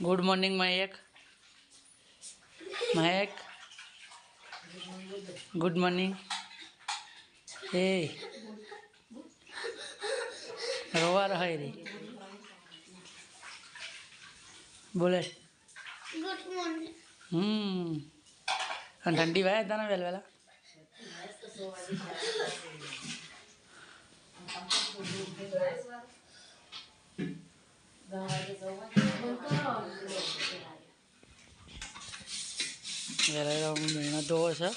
Good morning Mahek Mahek good morning એ રોવા રહે રે બોલે ગુડ મોર્નિંગ હમ અને ઠંડી વાય તને વહેલા વહેલા વહેલા વહેલા હું ધોવો છે.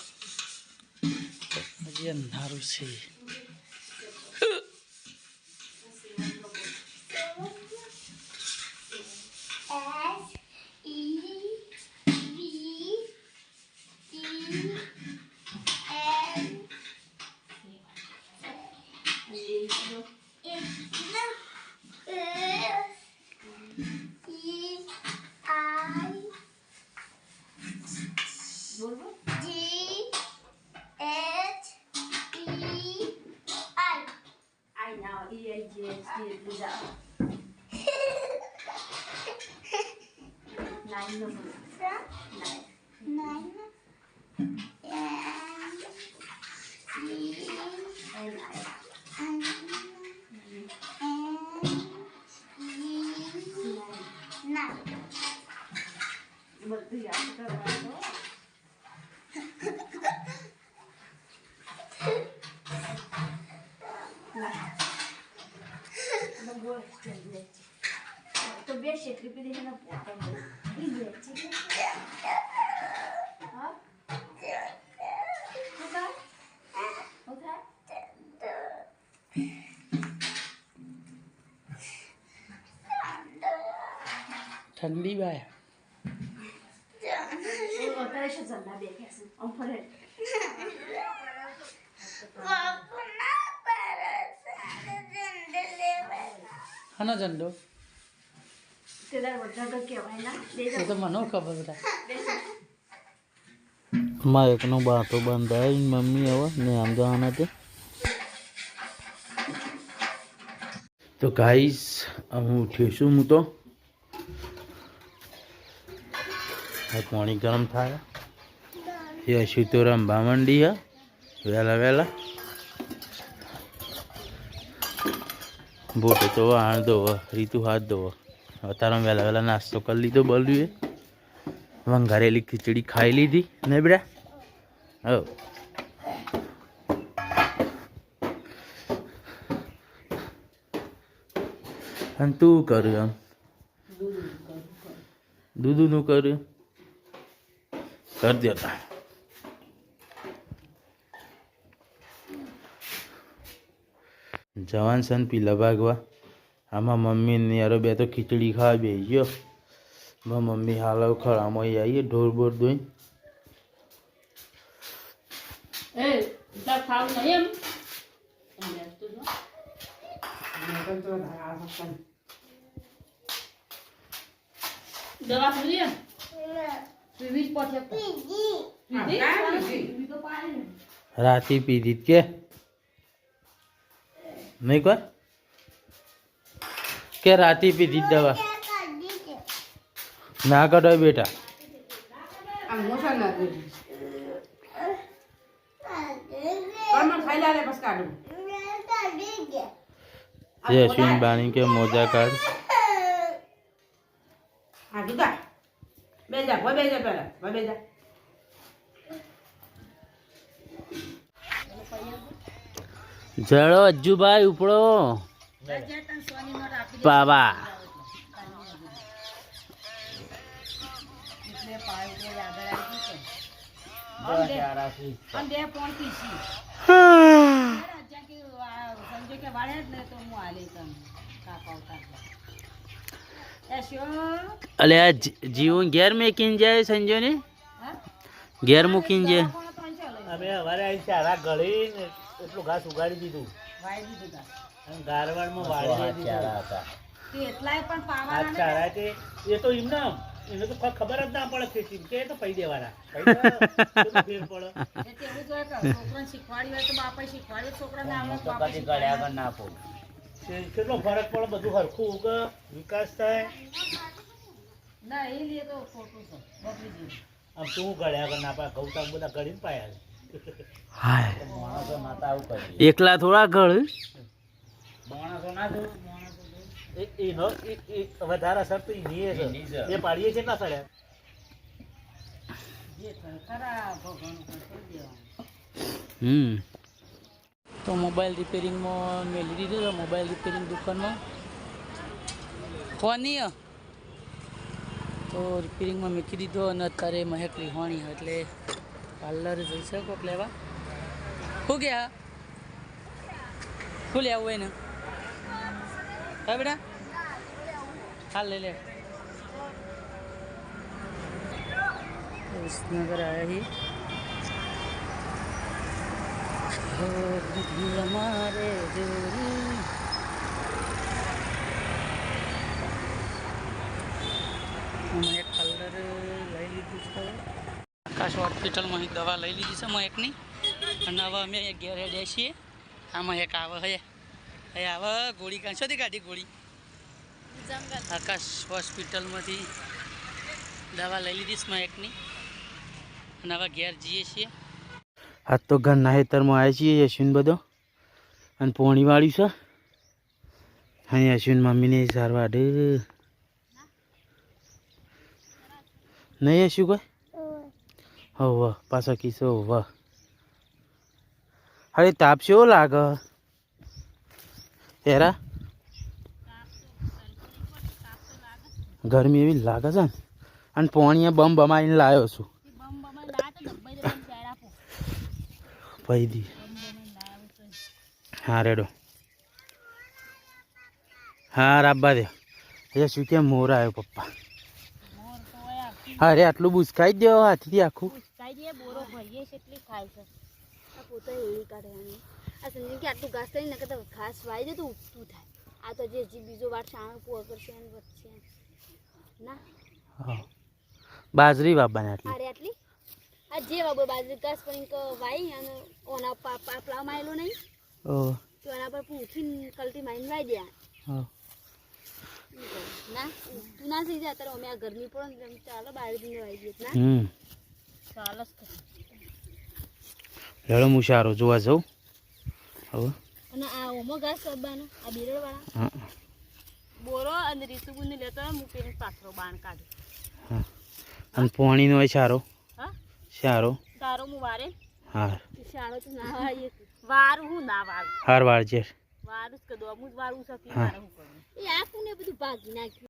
હજી અંધારું છે. nine number. Nine. Nine. And three. And nine. And Nine. Nine. Nine. યાદ કરવાનું તો બે શેકરી પીધી છે ને પોતા બહુ. ઈ બે છે કે? હા? શું થાય? શું થાય? ઠંડી વાય એ તે મને ખબર બધા માં એકનો બાટો બંધાય મમ્મી હવે ને આમ જવાના તે તો ગાઈસ હું ઉઠ્યો છું હું તો. પાણી ગરમ થાય. એ હશું તો રમવા માંડી હા. વહેલા વહેલા બોટો તો હાણ દો રીતુ હાથ દો અત્યારે વહેલા વહેલા નાસ્તો કરી લીધો બલ્યુએ વંઘારેલી ખીચડી ખાઈ લીધી. ને બેટા? હો અને તું કર્યું આમ દૂધનું કર્યું? કરી દેતા. જવાન સન પીલા ભાગવા. આમાં મમ્મી ને યારો બે તો ખીચડી ખાવા બે ગયો. માં મમ્મી હાલવ ખરામાં આવીએ ઢોર બોર દોઈ દવા પીવી જ પડશે. રાતી પીધી કે? નહીં કોઈ? કે રાતી પીધી દવા? ના કઢાય બેટા. જે અશ્વિન બાણી કે મોજા કાઢ. જળો અજ્જુભાઈ ઉપડો. બાબા? અલે જીવું ઘેર મેકીને જાય સંજય ને? ઘેર મૂકીને જાય અમારે અહીં ચારા ગળી એટલું ઘાસ ઉગાડી દીધું. અને ગારવાડમાં વાળી દીધું. તે એટલાય પણ પાવાના ચારા તે એ તો એમને એને તો ખબર જ ના પડે ખેતી કે તો પૈ દેવાના. પૈ તો બધું ફેર પડે. એ જોઈએ કે છોકરાને શીખવાડ્યું હોય તો બાપાએ શીખવાડ્યું છોકરાને આવડે તો બાપાએ શીખવાડ્યું. કે- કેટલો ફરક પડે બધું હરખું ઉગે વિકાસ થાય. ના છે. આમ તું ગળ્યા કર ના પાય ગૌતમ બધા ગળીને પાયા હાય. એકલા થોડા ગળ? વધારે અસર તો એની છે. એ પાડીએ સડ્યા હમ. મોબાઈલ રિપેરિંગમાં મેળવી દીધો તો મોબાઈલ રિપેરિંગ દુકાનમાં. ફોની તો રિપેરિંગમાં મૂકી દીધો અને અત્યારે મહેક વિહોણી એટલે પાર્લર જઈશે શકો લેવા? શું ગયા શું લેવું હોય ને હા બેટા? હાલ લઈ લે. વિસનગર આવ્યા અમારે જોરી એક કલર લઈ લીધું છે આકાશ હોસ્પિટલમાં દવા લઈ લીધી છે મેં એકની. અને હવે અમે એક ઘેર હેડ્યા છીએ. આમાં એક આવે હે. હે આવે ગોળી કાંચોથી કાઢી ગોળી. આકાશ હોસ્પિટલમાંથી દવા લઈ લીધી છે એકની અને આવા ઘેર જઈએ છીએ. હા તો ઘરના હેતરમાં આવ્યા છીએ યશવિન બધો. અને પોણી વાળ્યું છે. હા યશવિન મમ્મીને સારવાર દે. નહીં યશુ કોઈ? હવ પાછા કિસ્સો વાહ અરે તાપ કેવો લાગે? એરા? ગરમી એવી લાગે છે ને? અને પોણીએ બમ બમાઈને લાવ્યો છું. ભાઈ દી. હા, રેડો. હા, રાબા દે. એ શું કે મોર આવ્યો પપ્પા. મોર તો હોય આખી હા, રે, આટલું બુસકાઈ દેવો હાથથી આખું. બોરો ભરીએ છે ખાય છે. પોતે કાઢવાની આ સમજી કે આટલું ઘાસ થઈ ને તો ઘાસ વાઈ જાય તો ઉગતું થાય. આ તો જે બીજો વાર શાણ પૂર કરશે એમ વધશે ના? હા. બાજરી બાબાને આટલી. અરે આટલી? આ જે બાબુ બાજરી ઘાસ પણ વાઈ અને ઓના પાપલા મારેલો નહીં. ઓ. તો એના પર પૂછીને કલટી માઈને વાઈ દે હા. ના? તું ના થઈ જાય અત્યારે અમે આ ગરમી પડે ને ચાલો બાર દિન વાઈ દઈએ ના? હમ. ચાલસ લેડો હું સારો જોવા જાઉં. હવે અને આ ઓમો ઘાસ સબ્બાનો આ બિરડ વાળા હા બોરો અને રીતુબુને લેતો હોય હું પેલી પાથરો બાણ કાઢું હા અને પોણીનો હોય સારો હા સારો તારો હું વારે હા શાળો તો ના વાઈએ વારું હું ના વારું હાર વાળજે વારું જ કદો અમુક વારું શકી હા. મારે હું કરું એ આખું ને બધું ભાગી નાખ્યું